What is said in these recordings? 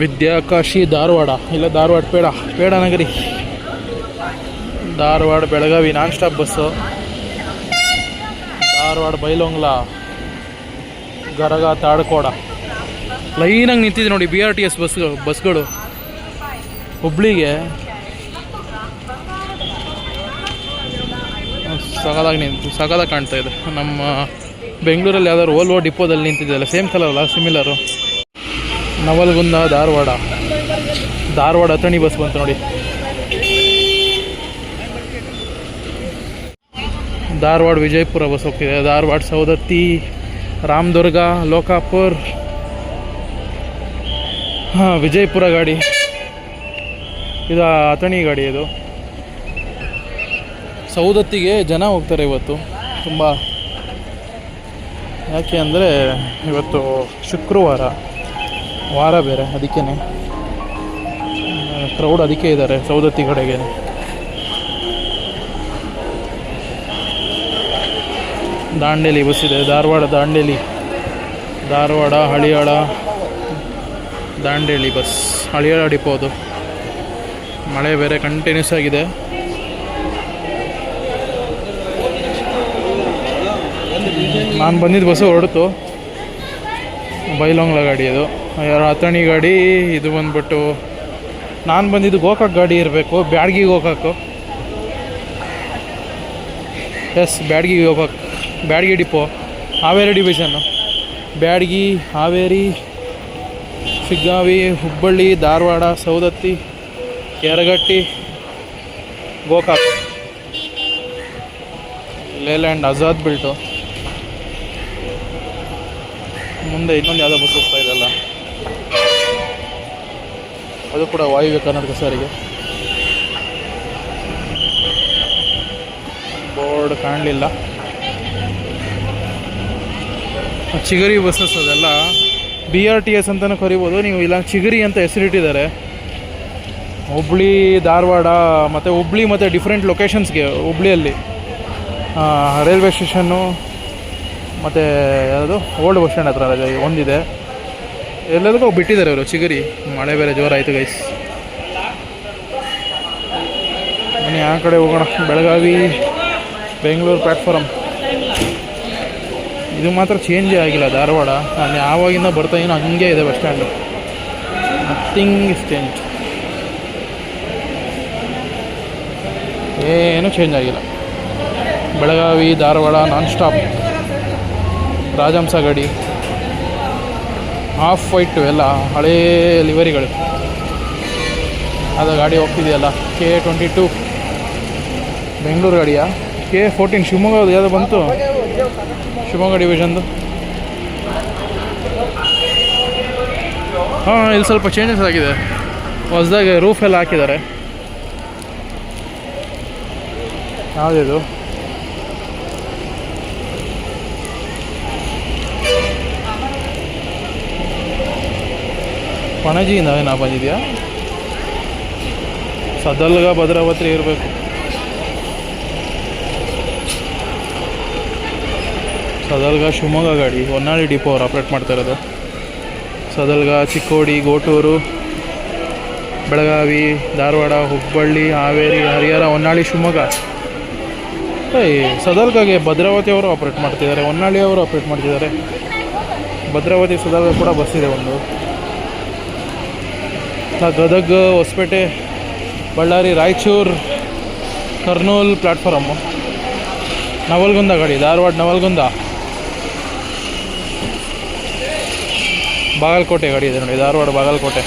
ವಿದ್ಯಾಕಾಶಿ ಧಾರವಾಡ, ಇಲ್ಲ ಧಾರವಾಡ ಪೇಡ ಪೇಡ ನಗರಿ Dharwad Belagavi, non stop bus Dharwad Bailhongal, Garag Tadkod. ಲೈನಾಗಿ ನಿಂತಿದೆ ನೋಡಿ ಬಿ ಆರ್ ಟಿ ಎಸ್ ಬಸ್ಗಳು ಬಸ್ಗಳು ಹುಬ್ಳಿಗೆ. ಸಗದಾಗಿ ನಿಂತು ಸಗದಾಗಿ ಕಾಣ್ತಾ ಇದೆ. ನಮ್ಮ ಬೆಂಗಳೂರಲ್ಲಿ ಯಾವ್ದಾದ್ರು ಓಲ್ವೋ ಡಿಪೋದಲ್ಲಿ ನಿಂತಿದೆಯಲ್ಲ ಸೇಮ್ ಕಲರ್ ಅಲ್ಲ ಸಿಮಿಲರು ನವಲಗುಂದ ಧಾರವಾಡ. ಧಾರವಾಡ ಅಥಣಿ ಬಸ್ ಬಂತು ನೋಡಿ. ಧಾರವಾಡ ವಿಜಯಪುರ ಬಸ್ ಹೋಗ್ತಿದೆ. ಧಾರವಾಡ ಸೌದತ್ತಿ ರಾಮದುರ್ಗ, ಲೋಕಾಪುರ್. ಹಾಂ, ವಿಜಯಪುರ ಗಾಡಿ. ಇದು ಅಥಣಿ ಗಾಡಿ ಇದು. ಸೌದತ್ತಿಗೆ ಜನ ಹೋಗ್ತಾರೆ ಇವತ್ತು. ತುಂಬ ಯಾಕೆ ಅಂದರೆ ಇವತ್ತು ಶುಕ್ರವಾರ. ವಾರ ಬೇರೆ ಅದಕ್ಕೇ ಕ್ರೌಡ್ ಅದಕ್ಕೆ ಇದ್ದಾರೆ ಸೌದತ್ತಿ ಕಡೆಗೆ. ದಾಂಡೇಲಿ ಬಸ್ ಇದೆ, ಧಾರವಾಡ ದಾಂಡೇಲಿ. ಧಾರವಾಡ, ಹಳಿಯಾಳ, ದಾಂಡೇಲಿ ಬಸ್ ಹಳಿಯಾಳ ಡಿಪೋ ಅದು. ಮಳೆ ಬೇರೆ ಕಂಟಿನ್ಯೂಸ್ ಆಗಿದೆ. ನಾನು ಬಂದಿದ್ದ ಬಸ್ಸು ಹೊರಡ್ತು. ಬೈಲೋಂಗ್ಲ ಗಾಡಿ ಅದು. ಯಾರು ಅಥಣಿ ಗಾಡಿ, ಇದು ಬಂದ್ಬಿಟ್ಟು. ನಾನು ಬಂದಿದ್ದು ಗೋಕಾಕ್ ಗಾಡಿ ಇರಬೇಕು ಬ್ಯಾಡ್ಗಿಗೆ Gokak. Yes Byadgi Gokak, Byadgi depot, Haveri division. Byadgi, Haveri, Shiggaon, Hubballi, Dharwad Saundatti Yaragatti Gokak. Leyland Azad built ಮುಂದೆ ಇನ್ನೊಂದು ಯಾವುದೋ ಬಸ್ ಹೋಗ್ತಾ ಇದೆಯಲ್ಲ ಅದು ಕೂಡ ವಾಯುವ್ಯ ಕರ್ನಾಟಕ ಸಾರಿಗೆ. ಬೋರ್ಡ್ ಕಾಣಲಿಲ್ಲ. ಚಿಗರಿ ಬಸ್ಸಸ್ ಅದೆಲ್ಲ ಬಿ ಆರ್ ಟಿ ಎಸ್ ಅಂತಲೂ ಕರಿಬೋದು. ನೀವು ಇಲ್ಲ ಚಿಗರಿ ಅಂತ ಹೆಸರಿಟ್ಟಿದ್ದಾರೆ. ಹುಬ್ಳಿ, ಧಾರವಾಡ ಮತ್ತು ಹುಬ್ಳಿ ಮತ್ತು ಡಿಫ್ರೆಂಟ್ ಲೊಕೇಶನ್ಸ್ಗೆ ಹುಬ್ಳಿಯಲ್ಲಿ. ರೈಲ್ವೆ ಸ್ಟೇಷನ್ನು ಮತ್ತು ಯಾವುದು? ಓಲ್ಡ್ ಬಸ್ ಸ್ಟ್ಯಾಂಡ್ ಹತ್ರ ಒಂದಿದೆ. ಎಲ್ಲದಕ್ಕೂ ಬಿಟ್ಟಿದ್ದಾರೆ ಅವರು, ಚಿಗರಿ. ಮಳೆ ಬೇರೆ ಜೋರಾಯಿತು ಗೈಸ್ ಇನ್ನು ಆ ಕಡೆ ಹೋಗೋಣ. ಬೆಳಗಾವಿ, ಬೆಂಗಳೂರು ಪ್ಲ್ಯಾಟ್ಫಾರಮ್ ಇದು ಮಾತ್ರ ಚೇಂಜೇ ಆಗಿಲ್ಲ, ಧಾರವಾಡ. ನಾನು ಯಾವಾಗಿಂದ ಬರ್ತಾ ಏನೋ ಹಂಗೆ ಇದೆ bus stand nothing is change ಏನೂ ಚೇಂಜ್ ಆಗಿಲ್ಲ. ಬೆಳಗಾವಿ, ಧಾರವಾಡ ನಾನ್ ಸ್ಟಾಪ್ ರಾಜಹಂಸ ಗಾಡಿ. ಹಾಫ್ ವೈಟು ಎಲ್ಲ ಹಳೇ ಲಿವರಿಗಳು ಅದು ಗಾಡಿ ಹೋಗ್ತಿದೆಯಲ್ಲ? ಕೆ ಟ್ವೆಂಟಿ ಟು ಬೆಂಗಳೂರು ಗಾಡಿಯಾ? ಕೆ ಫೋರ್ಟೀನ್ ಶಿವಮೊಗ್ಗ ಯಾವುದು ಬಂತು? ಶಿವಮೊಗ್ಗ ಡಿವಿಷನ್ದು ಹಾಂ, ಇಲ್ಲಿ ಸ್ವಲ್ಪ ಚೇಂಜಸ್ ಆಗಿದೆ. ಹೊಸದಾಗಿ ರೂಫ್ ಎಲ್ಲ ಹಾಕಿದ್ದಾರೆ. ಯಾವುದಿದು? ಪಣಜಿಯಿಂದ ನಾ ಬಂದಿದೆಯಾ ಸದಲ್ಗ ಭದ್ರಾವತಿ ಇರಬೇಕು. ಸದಲ್ಗ ಶಿವಮೊಗ್ಗ ಗಾಡಿ, ಹೊನ್ನಾಳಿ ಡಿಪೋ ಅವ್ರು ಆಪ್ರೇಟ್ ಮಾಡ್ತಾ ಇರೋದು. ಸದಲ್ಗ ಚಿಕ್ಕೋಡಿ, ಗೋಟೂರು, ಬೆಳಗಾವಿ, ಧಾರವಾಡ, ಹುಬ್ಬಳ್ಳಿ, ಹಾವೇರಿ, ಹರಿಹರ, ಹೊನ್ನಾಳಿ, ಶಿವಮೊಗ್ಗ. ಏಯ್, ಸದಲ್ಗಾಗೆ ಭದ್ರಾವತಿ ಅವರು ಆಪ್ರೇಟ್ ಮಾಡ್ತಿದ್ದಾರೆ, ಹೊನ್ನಾಳಿ ಅವರು ಆಪ್ರೇಟ್ ಮಾಡ್ತಿದ್ದಾರೆ. ಭದ್ರಾವತಿ, ಸದಲ್ಗ ಕೂಡ ಬಸ್ ಇದೆ ಒಂದು. ಗದಗ ಹೊಸಪೇಟೆ, ಬಳ್ಳಾರಿ, ರಾಯಚೂರು, ಕರ್ನೂಲ್ ಪ್ಲ್ಯಾಟ್ಫಾರಮ್ಮು ನವಲ್ಗುಂದ ಗಾಡಿ, ಧಾರವಾಡ ನವಲ್ಗುಂದ. ಬಾಗಲಕೋಟೆ ಗಾಡಿ ಇದೆ ನೋಡಿ, ಧಾರವಾಡ, ಬಾಗಲಕೋಟೆ.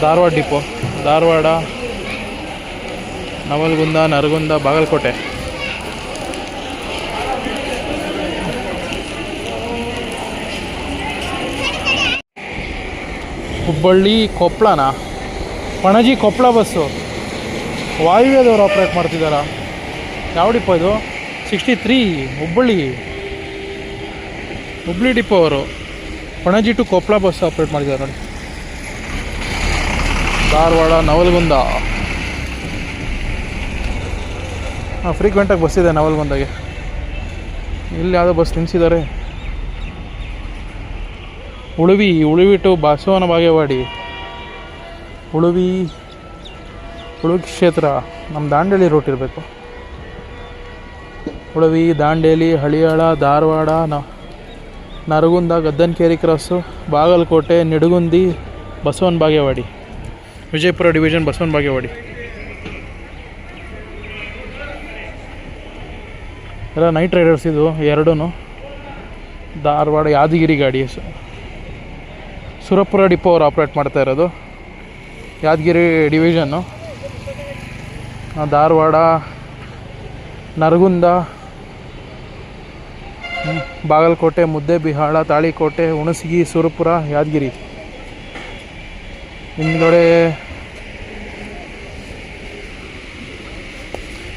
ಧಾರವಾಡ ಡಿಪೋ ಧಾರವಾಡ, ನವಲ್ಗುಂದ, ನರಗುಂದ, ಬಾಗಲಕೋಟೆ. ಹುಬ್ಬಳ್ಳಿ ಕೊಪ್ಪಳನ? ಪಣಜಿ ಕೊಪ್ಪಳ ಬಸ್ಸು. ವಾಯುವ್ಯದವರು ಆಪ್ರೇಟ್ ಮಾಡ್ತಿದ್ದಾರಾ? ಯಾವ ಡಿಪೋ ಇದು? Sixty three Hubballi. Hubballi depot ಅವರು. Panaji to Koppal bus operate ಮಾಡಿದ್ದಾರೆ ನೋಡಿ. ಧಾರವಾಡ ನವಲಗುಂದ. ಹಾಂ ಫ್ರೀಕ್ವೆಂಟಾಗಿ ಬಸ್ ಇದೆ ನವಲಗುಂದಗೆ. ಇಲ್ಲಿ ಯಾವುದೋ ಬಸ್ ನಿಲ್ಲಿಸಿದ್ದಾರೆ ಉಳುವಿ ಉಳುವಿ ಟು ಬಸವನ ಬಾಗೇವಾಡಿ ಉಳುವಿ ಉಳುವಿ ಕ್ಷೇತ್ರ ನಮ್ಮ ದಾಂಡೇಲಿ ರೂಟ್ ಇರಬೇಕು. ಉಳುವಿ, ದಾಂಡೇಲಿ, ಹಳಿಯಾಳ, ಧಾರವಾಡ, ನ, ನರಗುಂದ, ಗದ್ದನಕೇರಿ ಕ್ರಾಸು ಬಾಗಲಕೋಟೆ, ನಿಡುಗುಂದಿ, ಬಸವನ ಬಾಗೇವಾಡಿ ವಿಜಯಪುರ ಡಿವಿಷನ್ ಬಸವನ ಬಾಗೇವಾಡಿ ಎಲ್ಲ ನೈಟ್ ರೈಡರ್ಸ್ ಇದು ಎರಡೂ ಧಾರವಾಡ ಯಾದಗಿರಿ ಗಾಡಿ ಸುರಪುರ ಡಿಪೋ ಅವರು ಆಪ್ರೇಟ್ ಮಾಡ್ತಾ ಇರೋದು. ಯಾದಗಿರಿ ಡಿವಿಷನ್ನು ಧಾರವಾಡ, ನರಗುಂದ ಬಾಗಲಕೋಟೆ ಬಾಗಲಕೋಟೆ, ಮುದ್ದೆಬಿಹಾಳ, ತಾಳಿಕೋಟೆ, ಹುಣಸಗಿ, ಸುರಪುರ, ಯಾದಗಿರಿ. ಹಿಂದ್ಗಡೆ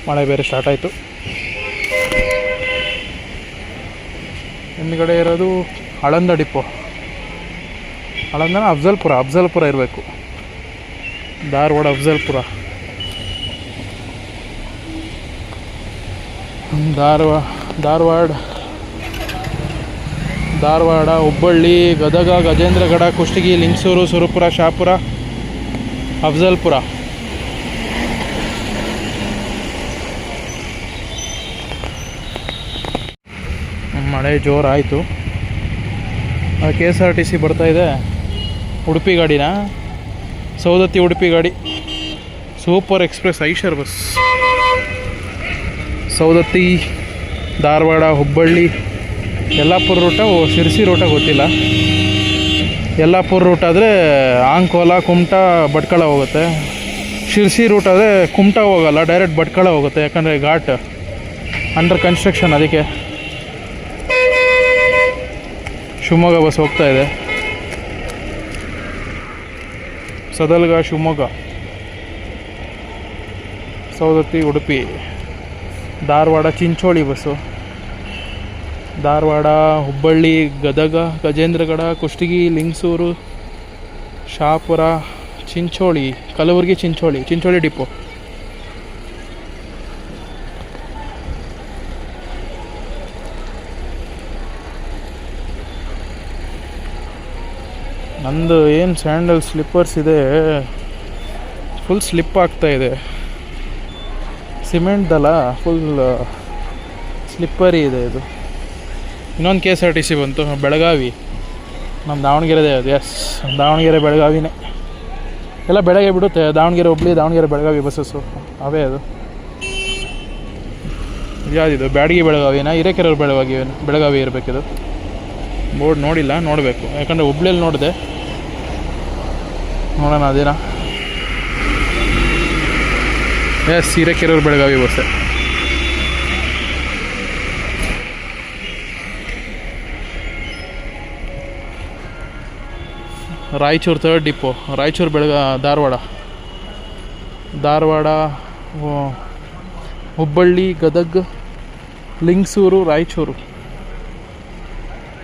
ಮಳೆ ಬೇರೆ ಸ್ಟಾರ್ಟ್ ಆಯಿತು. ಹಿಂದ್ಗಡೆ ಇರೋದು ಹಳಂದ ಡಿಪೋ. ಆಳಂದನ ಅಫ್ಜಲ್ಪುರ ಅಫ್ಜಲ್ಪುರ ಇರಬೇಕು. ಧಾರವಾಡ, ಅಫ್ಜಲ್ಪುರ. ಧಾರವಾ, ಧಾರವಾಡ. ಧಾರವಾಡ, ಹುಬ್ಬಳ್ಳಿ, ಗದಗ, ಗಜೇಂದ್ರಗಡ, ಕುಷ್ಟಗಿ, ಲಿಂಗಸೂರು, ಸುರಪುರ, ಶಾಪುರ, ಅಫ್ಜಲ್ಪುರ. ಮಳೆ ಜೋರಾಯಿತು. K S R T C ಬರ್ತಾಯಿದೆ ಉಡುಪಿ ಗಾಡಿನ? ಸೌದತ್ತಿ ಉಡುಪಿ ಗಾಡಿ. Super express Eicher bus. Saundatti Dharwad, Hubballi, Yellapur route, ಓ ಶಿರ್ಸಿ ರೂಟ ಗೊತ್ತಿಲ್ಲ. ಯಲ್ಲಾಪುರ ರೂಟ್ ಆದರೆ ಆಂಕೋಲ, ಕುಮಟಾ, ಭಟ್ಕಳ ಹೋಗುತ್ತೆ. ಶಿರ್ಸಿ ರೂಟ್ ಆದರೆ ಕುಮಟ ಹೋಗಲ್ಲ, ಡೈರೆಕ್ಟ್ ಭಟ್ಕಳ ಹೋಗುತ್ತೆ, ಯಾಕಂದರೆ ಘಾಟ್ ಅಂಡರ್ ಕನ್ಸ್ಟ್ರಕ್ಷನ್ ಅದಕ್ಕೆ. ಶಿವಮೊಗ್ಗ ಬಸ್ ಹೋಗ್ತಾ ಇದೆ. ಸದಲ್ಗ ಶಿವಮೊಗ್ಗ. ಸವದತ್ತಿ, ಉಡುಪಿ. ಧಾರವಾಡ, ಚಿಂಚೋಳಿ ಬಸ್ಸು. ಧಾರವಾಡ, ಹುಬ್ಬಳ್ಳಿ, ಗದಗ, ಗಜೇಂದ್ರಗಡ, ಕುಷ್ಟಗಿ, ಲಿಂಗಸೂರು, ಶಾಪುರ, ಚಿಂಚೋಳಿ, ಕಲಬುರಗಿ, ಚಿಂಚೋಳಿ ಚಿಂಚೋಳಿ ಡಿಪೋ. ನಂದು ಏನು ಸ್ಯಾಂಡಲ್ ಸ್ಲಿಪ್ಪರ್ಸ್ ಇದೆ ಫುಲ್ ಸ್ಲಿಪ್ ಆಗ್ತಾ ಇದೆ. ಸಿಮೆಂಟ್ದಲ್ಲ ಫುಲ್ ಸ್ಲಿಪ್ಪರಿ ಇದೆ ಇದು. ಇನ್ನೊಂದು K S R T C ಬಂತು, ಬೆಳಗಾವಿ. ನಮ್ಮ ದಾವಣಗೆರೆದೇ ಅದು ಎಸ್ ದಾವಣಗೆರೆ, ಬೆಳಗಾವಿನೇ. ಎಲ್ಲ ಬೆಳಗ್ಗೆ ಬಿಡುತ್ತೆ, ದಾವಣಗೆರೆ ಹುಬ್ಳಿ, ದಾವಣಗೆರೆ, ಬೆಳಗಾವಿ ಬಸ್ಸಸ್ಸು ಅವೇ ಅದು. ಯಾವುದಿದು? ಬ್ಯಾಡಗಿ ಬೆಳಗಾವಿನ? ಹಿರೇಕೆರೂರು ಬೆಳಗಾವಿ ಬೆಳಗಾವಿ ಇರಬೇಕಿದು. ಬೋರ್ಡ್ ನೋಡಿಲ್ಲ, ನೋಡಬೇಕು. ಯಾಕಂದರೆ ಹುಬ್ಳಿಯಲ್ಲಿ ನೋಡಿದೆ. ನೋಡೋಣ, ಅದೇನಾ? ಎಸ್ ಸೀರೆಕೆರೂರು ಬೆಳಗಾವಿ ಬಸ್ಸೆ ರಾಯಚೂರು ತರ್ಡ್ ಡಿಪೋ, ರಾಯಚೂರು ಬೆಳಗ, Dharwad. Dharwad Hubballi, Gadag, Lingasugur, Raichur.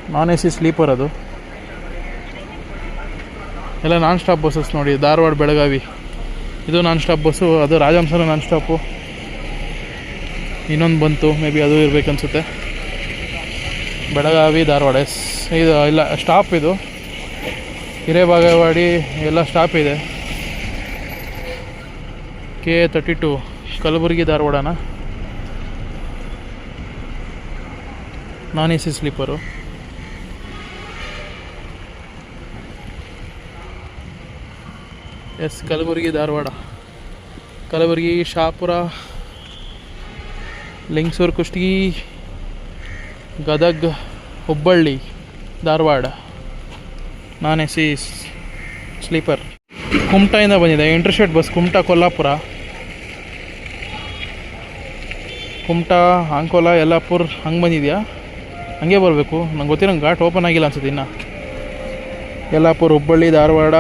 Non A C sleeper ಅದು. ಎಲ್ಲ ನಾನ್ ಸ್ಟಾಪ್ ಬಸ್ಸಸ್ ನೋಡಿ, ಧಾರವಾಡ, ಬೆಳಗಾವಿ. ಇದು ನಾನ್ ಸ್ಟಾಪ್ ಬಸ್ಸು ಅದು ರಾಜಹಂಸನ ನಾನ್ ಸ್ಟಾಪು ಇನ್ನೊಂದು ಬಂತು ಮೇ ಬಿ ಅದು ಇರಬೇಕನ್ಸುತ್ತೆ. ಬೆಳಗಾವಿ, ಧಾರವಾಡ ಇದು ಇಲ್ಲ ಸ್ಟಾಪ್ ಇದು. ಹಿರೇಬಾಗೇವಾಡಿ ಎಲ್ಲ ಸ್ಟಾಪ್ ಇದೆ. K thirty two Kalaburagi, ಧಾರವಾಡನ. Non A C sleeper. Yes, Kalaburagi, Dharwad. Kalaburagi, Shahapur, Lingasugur, Kushtagi, Gadag, Hubballi, Dharwad. Non A C sleeper. ಕುಮಟಾಯಿಂದ ಬಂದಿದೆ. Interstate bus Kumta, Kolhapur. Kumta, Ankola, Yellapur ಹಂಗೆ ಬಂದಿದೆಯಾ? ಹಂಗೆ ಬರಬೇಕು. ನಂಗೆ ಗೊತ್ತಿರೋ ಘಾಟ್ ಓಪನ್ ಆಗಿಲ್ಲ ಅನ್ಸುತ್ತೆ ಇನ್ನು. ಯಲ್ಲಾಪುರ್, ಹುಬ್ಬಳ್ಳಿ, ಧಾರವಾಡ.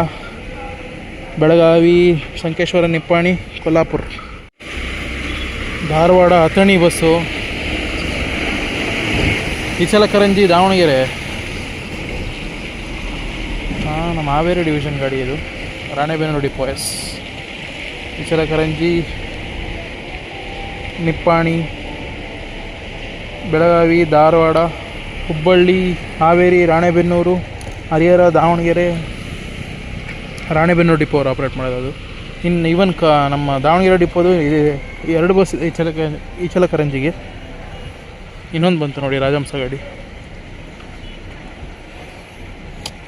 ಬೆಳಗಾವಿ, ಸಂಕೇಶ್ವರ, ನಿಪ್ಪಾಣಿ, ಕೊಲ್ಲಾಪುರ. ಧಾರವಾಡ ಅಥಣಿ ಬಸ್ಸು. ಇಚಲಕರಂಜಿ, ದಾವಣಗೆರೆ. ಹಾಂ ನಮ್ಮ ಹಾವೇರಿ ಡಿವಿಷನ್ ಗಾಡಿ ಇದು. Ranebennur depot yes. Ichalkaranji, Nipani, Belagavi, Dharwad, Hubballi, Haveri, Ranebennur, Harihar, Davangere. Ranebennur depot ಅವರು ಆಪ್ರೇಟ್ ಮಾಡೋದು ಇನ್ನು ಈವನ್ ಕ ನಮ್ಮ ದಾವಣಗೆರೆ ಡಿಪೋದು ಎರಡು ಬಸ್ ಈ ಚಲಕ, ಈ ಚಲಕರಂಜಿಗೆ ಇನ್ನೊಂದು ಬಂತು ನೋಡಿ ರಾಜಹಂಸ ಗಾಡಿ.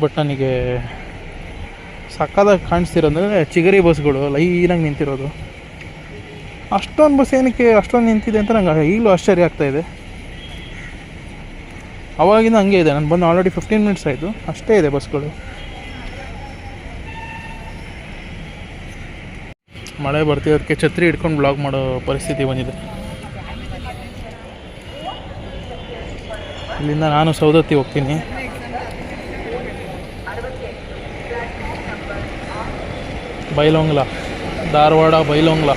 ಬಟ್ ನನಗೆ ಸಕ್ಕದಾಗಿ ಕಾಣಿಸ್ತಿರೋದಂದರೆ ಚಿಗರಿ ಬಸ್ಗಳು, ಲೈನಾಗಿ ನಿಂತಿರೋದು. ಅಷ್ಟೊಂದು ಬಸ್ ಏನಕ್ಕೆ ಅಷ್ಟೊಂದು ನಿಂತಿದೆ ಅಂತ ನಂಗೆ ಈಗಲೂ ಆಶ್ಚರ್ಯ ಆಗ್ತಾ ಇದೆ. ಅವಾಗಿಂದ ಹಂಗೆ ಇದೆ, ನಾನು ಬಂದು ಆಲ್ರೆಡಿ ಫಿಫ್ಟೀನ್ ಮಿನಿಟ್ಸ್ ಆಯಿತು. ಅಷ್ಟೇ ಇದೆ ಬಸ್ಗಳು. ಮಳೆ ಬರ್ತಿರೋದಕ್ಕೆ ಛತ್ರಿ ಹಿಡ್ಕೊಂಡು ಬ್ಲಾಗ್ ಮಾಡೋ ಪರಿಸ್ಥಿತಿ ಬಂದಿದೆ. ಇಲ್ಲಿಂದ ನಾನು ಸೌದತ್ತಿ ಹೋಗ್ತೀನಿ. ಬೈಲೊಂಗ್ಲ, ಧಾರವಾಡ ಬೈಲೊಂಗ್ಲ.